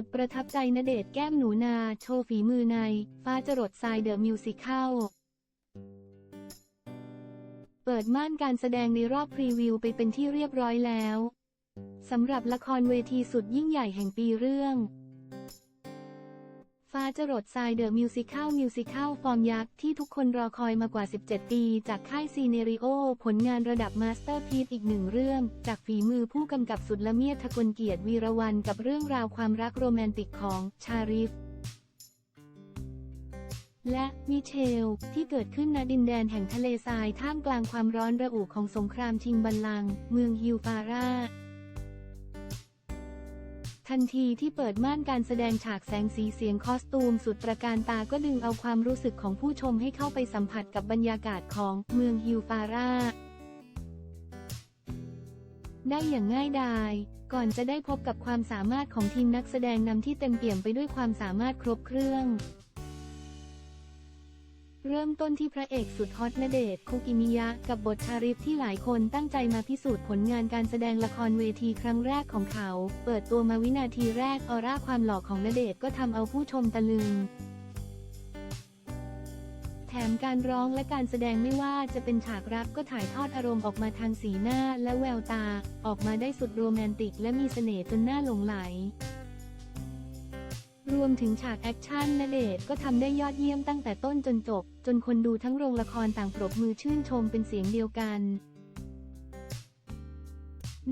สุดประทับใจณเดชแก้มหนูนา โชว์ฝีมือใน ฟ้าจรดทรายเดอะมิวสิคลเปิดม่านการแสดงในรอบพรีวิวไปเป็นที่เรียบร้อยแล้วสำหรับละครเวทีสุดยิ่งใหญ่แห่งปีเรื่อง ฟ้าจรดทรายเดอะมิวสิคลมิวสิคลฟอร์มยักษ์ที่ทุกคนรอคอยมากว่า 17 ปี จากค่ายซีเนริโอ ผลงานระดับมาสเตอร์พีซอีกหนึ่งเรื่อง จากฝีมือผู้กำกับสุดละเมียดทกลเกียรติวีรวันกับเรื่องราวความรักโรแมนติกของชาริฟและมิเชล ที่เกิดขึ้นณดินแดนแห่งทะเลทรายท่ามกลางความร้อนระอุของสงครามชิงบัลลังก์เมืองฮิวฟาร่า ทันทีที่เปิดม่านการแสดงฉากแสงสีเสียงคอสตูมสุดประการตาก็ดึงเอาความรู้สึกของผู้ชมให้เข้าไปสัมผัสกับบรรยากาศของเมืองฮิวฟาร่าได้อย่างง่ายดาย ก่อนจะได้พบกับความสามารถของทีมนักแสดงนำที่เต็มเปี่ยมไปด้วยความสามารถครบเครื่อง เริ่มต้นที่พระเอกสุดฮอตณเดชคุกิมิยะ กับบทชาริฟที่หลายคนตั้งใจมาพิสูจน์ผลงานการแสดงละครเวทีครั้งแรกของเขา เปิดตัวมาวินาทีแรกออร่าความหล่อของณเดชก็ทำเอาผู้ชมตะลึง แถมการร้องและการแสดงไม่ว่าจะเป็นฉากรักก็ถ่ายทอดอารมณ์ออกมาทางสีหน้าและแววตา ออกมาได้สุดโรแมนติกและมีเสน่ห์จนน่าหลงไหล รวมถึงฉากแอคชั่นณเดชก็ทำได้ยอดเยี่ยมตั้งแต่ต้นจนจบ จนคนดูทั้งโรงละครต่างปรบมือชื่นชมเป็นเสียงเดียวกัน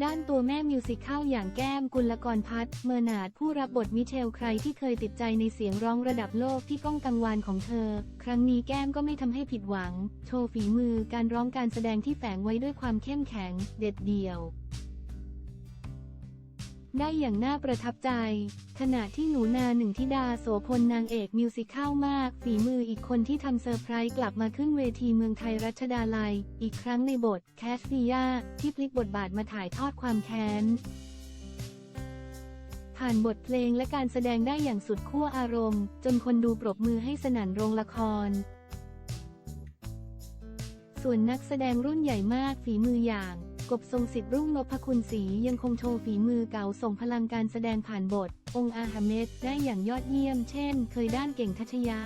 ด้านตัวแม่มิวสิคลอย่างแก้มกุลกรพัฒเมอร์นาดผู้รับบทมิเชลใครที่เคยติดใจในเสียงร้องระดับโลกที่ก้องกังวานของเธอ ครั้งนี้แก้มก็ไม่ทำให้ผิดหวัง โชว์ฝีมือการร้องการแสดงที่แฝงไว้ด้วยความเข้มแข็ง เด็ดเดี่ยว ได้อย่างน่าประทับใจ ขณะที่หนูนาหนึ่งธิดาโสพลนางเอกมิวสิคัลมาก ฝีมืออีกคนที่ทำเซอร์ไพรส์กลับมาขึ้นเวทีเมืองไทยรัชดาลัย อีกครั้งในบทแคสติยาที่พลิกบทบาทมาถ่ายทอดความแค้น ผ่านบทเพลงและการแสดงได้อย่างสุดขั้วอารมณ์ จนคนดูปรบมือให้สนั่นโรงละคร ส่วนนักแสดงรุ่นใหญ่มากฝีมืออย่าง กบทรงสิทธิ์รุ่งนพคุณศรียังคงโชว์ฝีมือเก่าส่งพลังการแสดงผ่านบท องอาฮาเมดได้อย่างยอดเยี่ยม เช่น เคยด้านเก่งทัชยะ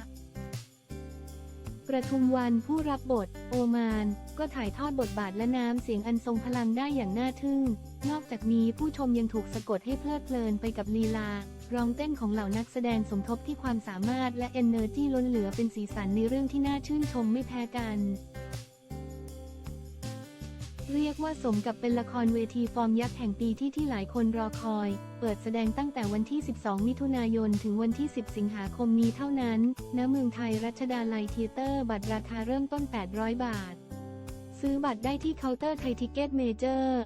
ประทุมวันผู้รับบท โอมาน ก็ถ่ายทอดบทบาทและน้ำเสียงอันทรงพลังได้อย่างน่าทึ่ง นอกจากนี้ผู้ชมยังถูกสะกดให้เพลิดเพลินไปกับลีลา ร้องเต้นของเหล่านักแสดงสมทบที่ความสามารถและเอนเนอร์จีล้นเหลือเป็นสีสันในเรื่องที่น่าชื่นชมไม่แพ้กัน เรียกว่าสมกับเป็นละครเวทีฟอร์มยักษ์แห่งปีที่ที่หลายคนรอคอย เปิดแสดงตั้งแต่วันที่ 12 มิถุนายน ถึงวันที่ 10 สิงหาคมนี้เท่านั้นณเมืองไทยรัชดาลัยเทเตอร์ บัตรราคาเริ่มต้น 800 บาท ซื้อบัตรได้ที่เคาน์เตอร์ไทยทิเก็ตเมเจอร์